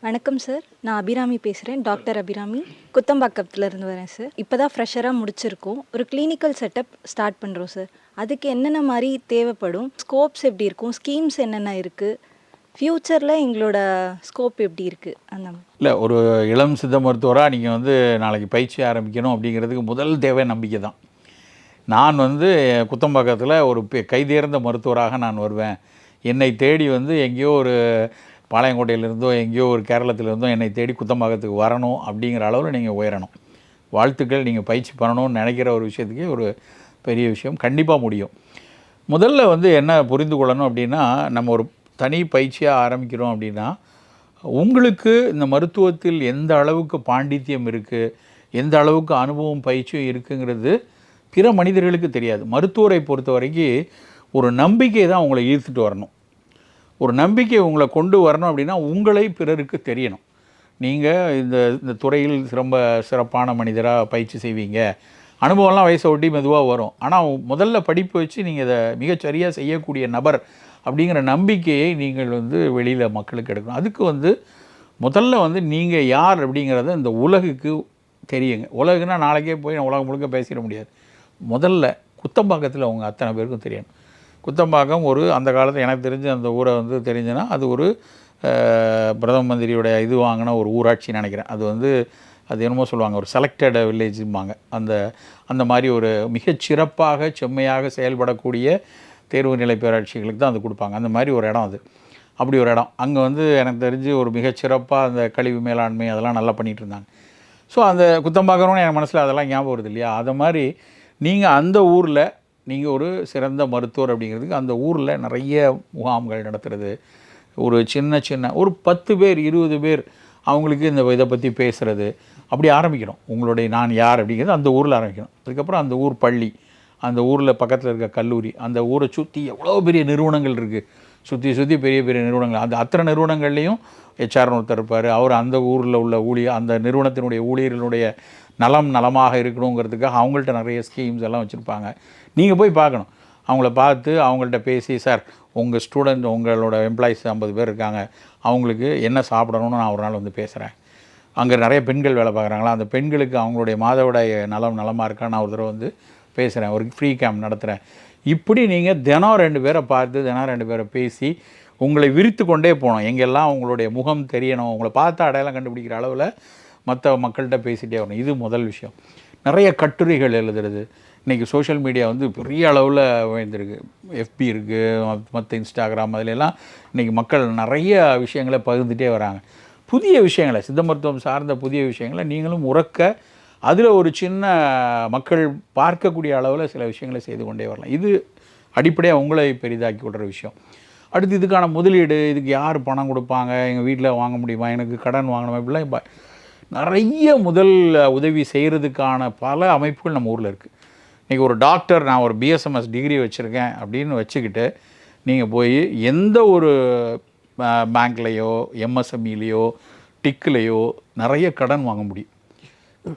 வணக்கம் சார் நான் அபிராமி பேசுகிறேன் டாக்டர் அபிராமி. குத்தம்பாக்கத்துலேருந்து வரேன் சார் இப்போ தான் ஃப்ரெஷராக முடிச்சிருக்கோம். ஒரு கிளினிக்கல் செட்டப் ஸ்டார்ட் பண்ணுறோம் சார் அதுக்கு என்னென்ன மாதிரி தேவைப்படும்? ஸ்கோப்ஸ் எப்படி இருக்கும்? ஸ்கீம்ஸ் என்னென்ன இருக்குது ஃப்யூச்சரில் எங்களோட ஸ்கோப் எப்படி இருக்குது அந்த மாதிரி. இல்லை ஒரு இளம் சித்த மருத்துவராக நீங்கள் வந்து நாளைக்கு பயிற்சி ஆரம்பிக்கணும் அப்படிங்கிறதுக்கு முதல் தேவை நம்பிக்கை தான். நான் வந்து குத்தம்பாக்கத்தில் ஒரு பெ- கைதேர்ந்த மருத்துவராக நான் வருவேன். என்னை தேடி வந்து எங்கேயோ ஒரு பாளையங்கோட்டையிலிருந்தோ எங்கேயோ ஒரு கேரளத்திலிருந்தோ என்னை தேடி குத்தமாகத்துக்கு வரணும் அப்படிங்கிற அளவில் நீங்கள் உயரணும். வாழ்த்துக்கள் நீங்கள் பயிற்சி பண்ணணும்னு நினைக்கிற ஒரு விஷயத்துக்கே ஒரு பெரிய விஷயம். கண்டிப்பாக முடியும். முதல்ல வந்து என்ன புரிந்து கொள்ளணும் அப்படின்னா நம்ம ஒரு தனி பயிற்சியாக ஆரம்பிக்கிறோம் அப்படின்னா உங்களுக்கு இந்த மருத்துவத்தில் எந்த அளவுக்கு பாண்டித்யம் இருக்குது எந்த அளவுக்கு அனுபவம் பயிற்சியும் இருக்குங்கிறது பிற மனிதர்களுக்கு தெரியாது. மருத்துவரை பொறுத்த வரைக்கும் ஒரு நம்பிக்கை தான் உங்களை ஈர்த்துட்டு வரணும். ஒரு நம்பிக்கை உங்களை கொண்டு வரணும் அப்படின்னா உங்களை பிறருக்கு தெரியணும். நீங்கள் இந்த இந்த துறையில் ரொம்ப சிறப்பான மனிதராக பயிற்சி செய்வீங்க. அனுபவம்லாம் வயசை ஒட்டி மெதுவாக வரும். ஆனால் முதல்ல படிப்பு வச்சு நீங்கள் இதை மிகச்சரியாக செய்யக்கூடிய நபர் அப்படிங்கிற நம்பிக்கையை நீங்கள் வந்து வெளியில் மக்களுக்கு எடுக்கணும். அதுக்கு வந்து முதல்ல வந்து நீங்கள் யார் அப்படிங்கிறத இந்த உலகுக்கு தெரியுங்க. உலகுனா நாளைக்கே போய் நான் உலகம் முழுக்க பேசிட முடியாது. முதல்ல குத்தம்பாக்கத்தில் அவங்க அத்தனை பேருக்கும் தெரியணும். குத்தம்பாக்கம் ஒரு அந்த காலத்தில் எனக்கு தெரிஞ்ச அந்த ஊரை வந்து தெரிஞ்சுன்னா அது ஒரு பிரதம மந்திரியோட இது வாங்கின ஒரு ஊராட்சின்னு நினைக்கிறேன். அது வந்து அது என்னமோ சொல்லுவாங்க ஒரு செலக்டட் வில்லேஜும்பாங்க அந்த அந்த மாதிரி ஒரு மிகச்சிறப்பாக செம்மையாக செயல்படக்கூடிய தேர்வு நிலை பேராட்சிகளுக்கு தான் அது கொடுப்பாங்க. அந்த மாதிரி ஒரு இடம் அது. அப்படி ஒரு இடம். அங்கே வந்து எனக்கு தெரிஞ்சு ஒரு மிகச்சிறப்பாக அந்த கழிவு மேலாண்மை அதெல்லாம் நல்லா பண்ணிகிட்டு இருந்தாங்க. ஸோ அந்த குத்தம்பாக்கணும்னு என் மனசில் அதெல்லாம் ஞாபகம் வருது இல்லையா? அது மாதிரி நீங்கள் அந்த ஊரில் நீங்கள் ஒரு சிறந்த மருத்துவர் அப்படிங்கிறதுக்கு அந்த ஊரில் நிறைய முகாம்கள் நடத்துகிறது ஒரு சின்ன சின்ன ஒரு பத்து பேர் இருபது பேர் அவங்களுக்கு இந்த இதை பற்றி பேசுகிறது அப்படி ஆரம்பிக்கணும். உங்களுடைய நான் யார் அப்படிங்கிறது அந்த ஊரில் ஆரம்பிக்கணும். அதுக்கப்புறம் அந்த ஊர் பள்ளி அந்த ஊரில் பக்கத்தில் இருக்க கல்லூரி அந்த ஊரை சுற்றி எவ்வளோ பெரிய நிறுவனங்கள் இருக்குது சுற்றி சுற்றி பெரிய பெரிய நிறுவனங்கள். அந்த அத்தனை நிறுவனங்கள்லேயும் ஹெச்ஆர்னு ஒருத்தர் இருப்பார். அவர் அந்த ஊரில் உள்ள ஊழியர் அந்த நிறுவனத்தினுடைய ஊழியர்களுடைய நலம் நலமாக இருக்கணுங்கிறதுக்காக அவங்கள்ட்ட நிறைய ஸ்கீம்ஸ் எல்லாம் வச்சுருப்பாங்க. நீங்கள் போய் பார்க்கணும். அவங்கள பார்த்து அவங்கள்ட்ட பேசி சார் உங்கள் ஸ்டூடெண்ட் உங்களோட எம்ப்ளாயிஸ் ஐம்பது பேர் இருக்காங்க. அவங்களுக்கு என்ன சாப்பிடணும்னு நான் ஒரு நாள் வந்து பேசுகிறேன் அங்கே நிறைய பெண்கள் வேலை பார்க்குறாங்களா? அந்த பெண்களுக்கு அவங்களுடைய மாதவிடாய் நலம் நலமாக இருக்கா? நான் ஒரு தடவை வந்து பேசுகிறேன் ஒரு ஃப்ரீ கேம்ப் நடத்துகிறேன் இப்படி நீங்கள் தினம் ரெண்டு பேரை பார்த்து தினம் ரெண்டு பேரை பேசி உங்களை விரித்து கொண்டே போகணும். எங்கெல்லாம் உங்களுடைய முகம் தெரியணும் உங்களை பார்த்து அடையாளம் கண்டுபிடிக்கிற அளவில் மற்ற மக்கள்கிட்ட பேசிகிட்டே வரணும். இது முதல் விஷயம். நிறைய கட்டுரைகள் எழுதுறது. இன்றைக்கி சோஷியல் மீடியா வந்து பெரிய அளவில் வாழ்ந்துருக்கு எஃபி இருக்குது மற்ற இன்ஸ்டாகிராம் அதிலெல்லாம் இன்றைக்கி மக்கள் நிறைய விஷயங்களை பகிர்ந்துகிட்டே வராங்க. புதிய விஷயங்களை சித்த மருத்துவம் சார்ந்த புதிய விஷயங்களை நீங்களும் உறக்க அதில் ஒரு சின்ன மக்கள் பார்க்கக்கூடிய அளவில் சில விஷயங்களை செய்து கொண்டே வரலாம். இது அடிப்படையாக உங்களை பெரிதாக்கி விடுற விஷயம். அடுத்து இதுக்கான முதலீடு இதுக்கு யார் பணம் கொடுப்பாங்க எங்கள் வீட்டில் வாங்க முடியுமா எனக்கு கடன் வாங்கணுமா இப்படிலாம் இப்போ நிறைய முதல் உதவி செய்கிறதுக்கான பல அமைப்புகள் நம்ம ஊரில் இருக்குது இன்றைக்கி ஒரு டாக்டர் நான் ஒரு பிஎஸ்எம்எஸ் டிகிரி வச்சுருக்கேன் அப்படின்னு வச்சுக்கிட்டு நீங்கள் போய் எந்த ஒரு பேங்க்லேயோ எம்எஸ்எம்இலேயோ டிக்லேயோ நிறைய கடன் வாங்க முடியும்.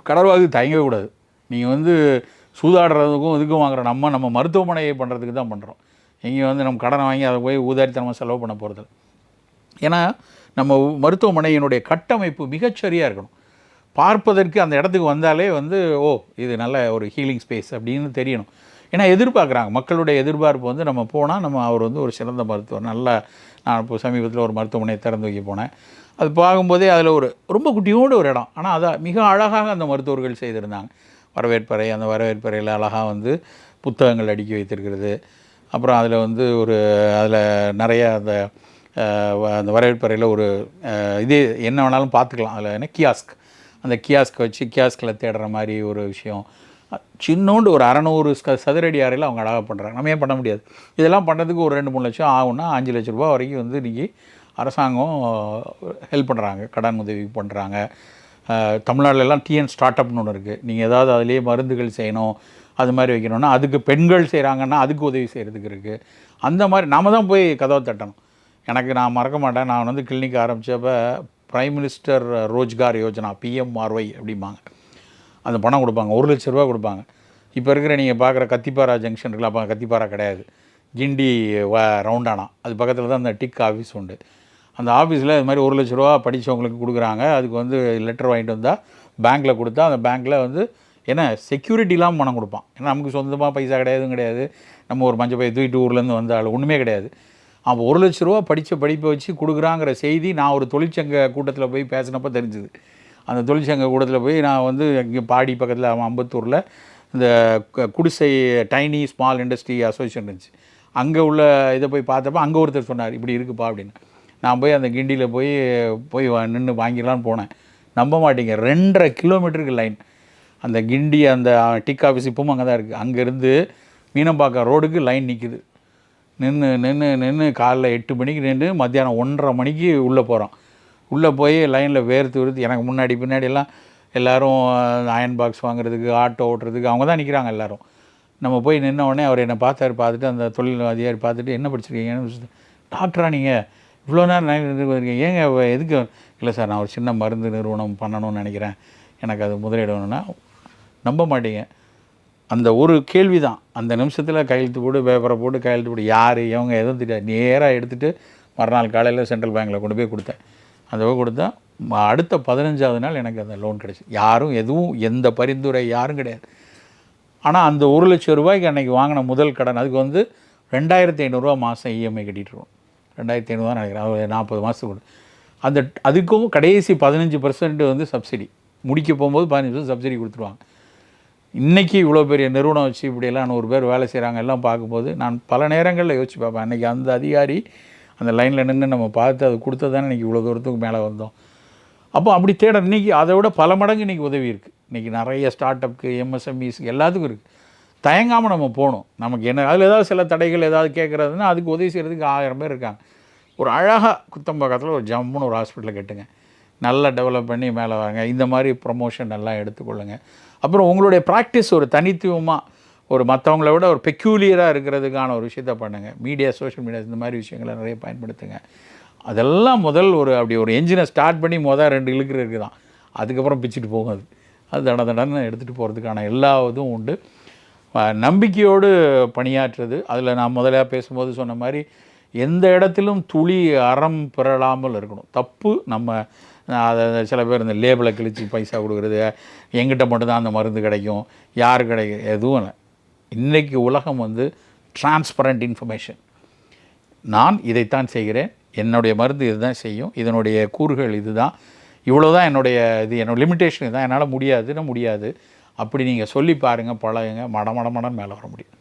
கடன் வாங்கி தயங்கவே கூடாது. நீங்கள் வந்து சூதாடுறதுக்கும் இதுக்கும் வாங்குற நம்ம நம்ம மருத்துவமனையை பண்ணுறதுக்கு தான் பண்ணுறோம் இங்கே வந்து நம்ம கடனை வாங்கி அதை போய் ஊதாரித்தனமாக செலவு பண்ண போகிறது ஏன்னா நம்ம மருத்துவமனையினுடைய கட்டமைப்பு மிகச்சரியாக இருக்கணும். பார்ப்பதற்கு அந்த இடத்துக்கு வந்தாலே வந்து ஓ இது நல்ல ஒரு ஹீலிங் ஸ்பேஸ் அப்படின்னு தெரியணும். ஏன்னா எதிர்பார்க்குறாங்க. மக்களுடைய எதிர்பார்ப்பு வந்து நம்ம போனால் நம்ம அவர் வந்து ஒரு சிறந்த மருத்துவர். நல்ல நான் இப்போ சமீபத்தில் ஒரு மருத்துவமனையை திறந்து வைக்க போனேன். அது பார்க்கும்போதே அதில் ஒரு ரொம்ப குட்டியோடு ஒரு இடம். ஆனால் அதை மிக அழகாக அந்த மருத்துவர்கள் செய்திருந்தாங்க. வரவேற்பறை அந்த வரவேற்பறையில் அழகாக வந்து புத்தகங்கள் அடுக்கி வைத்திருக்கிறது. அப்புறம் அதில் வந்து ஒரு அதில் நிறைய அந்த வ- அந்த வரவேற்பறையில் ஒரு இது என்ன வேணாலும் பார்த்துக்கலாம். அதில் என்ன? கியாஸ்க். அந்த கியாஸ்கை வச்சு கியாஸ்கில் தேடுற மாதிரி ஒரு விஷயம். சின்னோண்டு ஒரு அறநூறு ஸ்க சதுரடி அறையில் அவங்க அழகாக பண்ணுறாங்க நம்ம ஏன் பண்ண முடியாது? இதெல்லாம் பண்ணுறதுக்கு ஒரு ரெண்டு மூணு லட்சம் ஆகும்னா அஞ்சு லட்ச ரூபா வரைக்கும் வந்து இன்றைக்கி அரசாங்கம் ஹெல்ப் பண்ணுறாங்க கடன் உதவி பண்ணுறாங்க தமிழ்நாடுல எல்லாம் டிஎன் ஸ்டார்ட் அப்னு ஒன்று இருக்குது நீங்கள் ஏதாவது அதுலேயே மருந்துகள் செய்யணும் அது மாதிரி வைக்கணும்னா அதுக்கு பெண்கள் செய்கிறாங்கன்னா அதுக்கு உதவி செய்கிறதுக்கு இருக்குது அந்த மாதிரி நாம தான் போய் கதவை தட்டணும். எனக்கு நான் மறக்க மாட்டேன். நான் வந்து clinic ஆரம்பித்தப்போ prime minister Rozgar Yojana PMRY அப்படிம்பாங்க. அந்த பணம் கொடுப்பாங்க. ஒரு லட்ச ரூபா கொடுப்பாங்க. இப்போ இருக்கிற நீங்கள் பார்க்குற கத்திப்பாரா ஜங்ஷன் இருக்குல்ல அப்போ கத்திப்பாரா கிடையாது. கிண்டி வ ரவுண்டானா. அது பக்கத்தில் தான் அந்த டிக் ஆஃபீஸ் உண்டு. அந்த ஆஃபீஸில் இது மாதிரி ஒரு லட்ச ரூபா படித்தவங்களுக்கு கொடுக்குறாங்க. அதுக்கு வந்து லெட்டர் வாங்கிட்டு வந்தால் பேங்க்கில் கொடுத்தா அந்த பேங்க்கில் வந்து ஏன்னா செக்யூரிட்டிலாம் பணம் கொடுப்பான். ஏன்னா நமக்கு சொந்தமாக பைசா கிடையாதுன்னு கிடையாது. நம்ம ஒரு மஞ்சள் பை தூக்கிட்டு ஊர்லேருந்து வந்த ஆள் ஒன்றுமே கிடையாது. அவன் ஒரு லட்ச ரூபா படித்த படிப்பை வச்சு கொடுக்குறாங்கிற செய்தி நான் ஒரு தொழிற்சங்க கூட்டத்தில் போய் பேசினப்போ தெரிஞ்சுது. அந்த தொழிற்சங்க கூட்டத்தில் போய் நான் வந்து இங்கே பாடி பக்கத்தில் அம்பத்தூரில் இந்த குடிசை டைனி ஸ்மால் இண்டஸ்ட்ரி அசோசியேஷன் இருந்துச்சு. அங்கே உள்ள இதை போய் பார்த்தப்ப அங்கே ஒருத்தர் சொன்னார் இப்படி இருக்குப்பா அப்படின்னு. நான் போய் அந்த கிண்டியில் போய் போய் நின்று வாங்கிடலான்னு போனேன். நம்ப மாட்டீங்க ரெண்டரை கிலோமீட்டருக்கு லைன். அந்த கிண்டி அந்த டிக் ஆஃபீஸ் இப்பவும் அங்கே தான் இருக்குது அங்கேருந்து மீனம்பாக்கம் ரோடுக்கு லைன் நிற்குது நின்று நின்று நின்று காலைல எட்டு மணிக்கு நின்று மத்தியானம் ஒன்றரை மணிக்கு உள்ளே போகிறோம். உள்ளே போய் லைனில் வேர்த்து விருத்து எனக்கு முன்னாடி பின்னாடி எல்லாம் அயன் பாக்ஸ் வாங்குறதுக்கு ஆட்டோ ஓட்டுறதுக்கு அவங்க தான் நிற்கிறாங்க எல்லோரும். நம்ம போய் நின்ன உடனே அவர் என்னை பார்த்தார் பார்த்துட்டு அந்த தொழில் அதிகாரி பார்த்துட்டு என்ன படிச்சிருக்கீங்கன்னு டாக்டரா நீங்கள் இவ்வளோ நேரம் இருக்கீங்க ஏங்க எதுக்கு? இல்லை சார் நான் ஒரு சின்ன மருந்து நிறுவனம் பண்ணணும்னு நினைக்கிறேன். எனக்கு அது முதலீடு வேணும்னா நம்ப மாட்டீங்க. அந்த ஒரு கேள்வி தான் அந்த நிமிஷத்தில் கையெழுத்து போட்டு பேப்பரை போட்டு கையெழுத்து போட்டு யார் இவங்க எதுவும் தெரியாது. நேராக எடுத்துகிட்டு மறுநாள் காலையில் சென்ட்ரல் பேங்க்கில் கொண்டு போய் கொடுத்தேன். அந்த போய் கொடுத்தா அடுத்த பதினஞ்சாவது நாள் எனக்கு அந்த லோன் கிடச்சி. யாரும் எதுவும் எந்த பரிந்துரை யாரும் கிடையாது. ஆனால் அந்த ஒரு லட்சம் ரூபாய்க்கு அன்றைக்கி வாங்கின முதல் கடன் அதுக்கு வந்து ரெண்டாயிரத்தி ஐநூறுரூவா மாதம் இஎம்ஐ கட்டிட்டுருவோம். ரெண்டாயிரத்தி ஐநூறுவா நினைக்கிறேன். நாற்பது மாதத்துக்கு கொடு. அந்த அதுக்கும் கடைசி பதினஞ்சு பர்சன்ட் வந்து சப்சிடி முடிக்க போகும்போது பதினஞ்சு பர்சன்ட் சப்சிடி கொடுத்துருவாங்க. இன்றைக்கி இவ்வளோ பெரிய நிறுவனம் வச்சு இப்படியெல்லாம் நூறு பேர் வேலை செய்கிறாங்க எல்லாம் பார்க்கும்போது நான் பல நேரங்களில் யோசிச்சு பார்ப்பேன். அன்றைக்கி அந்த அதிகாரி அந்த லைனில் நின்று நம்ம பார்த்து அது கொடுத்ததானே இன்றைக்கி இவ்வளோ தூரத்துக்கு மேலே வந்தோம். அப்போ அப்படி தேட இன்றைக்கி அதை விட பல மடங்கு இன்றைக்கி உதவி இருக்குது இன்றைக்கி நிறைய ஸ்டார்ட் அப்க்கு எம்எஸ்எம்இஸ்க்கு எல்லாத்துக்கும் இருக்குது தயங்காமல் நம்ம போகணும். நமக்கு என்ன அதில் ஏதாவது சில தடைகள் ஏதாவது கேட்குறதுன்னா அதுக்கு உதவி செய்கிறதுக்கு ஆயிரம் பேர் இருக்காங்க. ஒரு அழகாக குத்தம்பாக்கத்தில் ஒரு ஜம்முன்னு ஒரு ஹாஸ்பிட்டலில் கட்டுங்க. நல்லா டெவலப் பண்ணி மேலே வாங்க. இந்த மாதிரி ப்ரொமோஷன் எல்லாம் எடுத்துக்கொள்ளுங்க. அப்புறம் உங்களுடைய ப்ராக்டிஸ் ஒரு தனித்துவமாக ஒரு மற்றவங்கள விட ஒரு பெக்யூலியராக இருக்கிறதுக்கான ஒரு விஷயத்த பண்ணுங்கள் மீடியா சோஷியல் மீடியா இந்த மாதிரி விஷயங்களை நிறைய பயன்படுத்துங்க. அதெல்லாம் முதல் ஒரு அப்படி ஒரு என்ஜினை ஸ்டார்ட் பண்ணி முதல் ரெண்டு இழுக்கிறதுக்கு தான். அதுக்கப்புறம் பிச்சுட்டு போகும் அது அது தட தடன்னு எடுத்துகிட்டு போகிறதுக்கான எல்லா இதுவும் உண்டு. நம்பிக்கையோடு பணியாற்றுறது. அதில் நான் முதல்ல பேசும்போது சொன்ன மாதிரி எந்த இடத்திலும் துளி அறம் பெறலாமல் இருக்கணும். தப்பு நம்ம அதை சில பேர் இந்த லேபிளை கிழிச்சு பைசா கொடுக்குறது எங்கிட்ட மட்டும்தான் அந்த மருந்து கிடைக்கும் யார் கிடைக்கும் எதுவும் இல்லை. இன்றைக்கி உலகம் வந்து டிரான்ஸ்பரண்ட் இன்ஃபர்மேஷன் நான் இதைத்தான் செய்கிறேன். என்னுடைய மருந்து இதுதான் செய்யும். இதனுடைய கூறுகள் இதுதான். இவ்வளோ தான் என்னுடைய இது என்னோடய லிமிட்டேஷன் இதுதான். என்னால் முடியாதுன்னு முடியாது. அப்படி நீங்கள் சொல்லி பாருங்கள் பழகுங்க. மட மேலே வர முடியும்.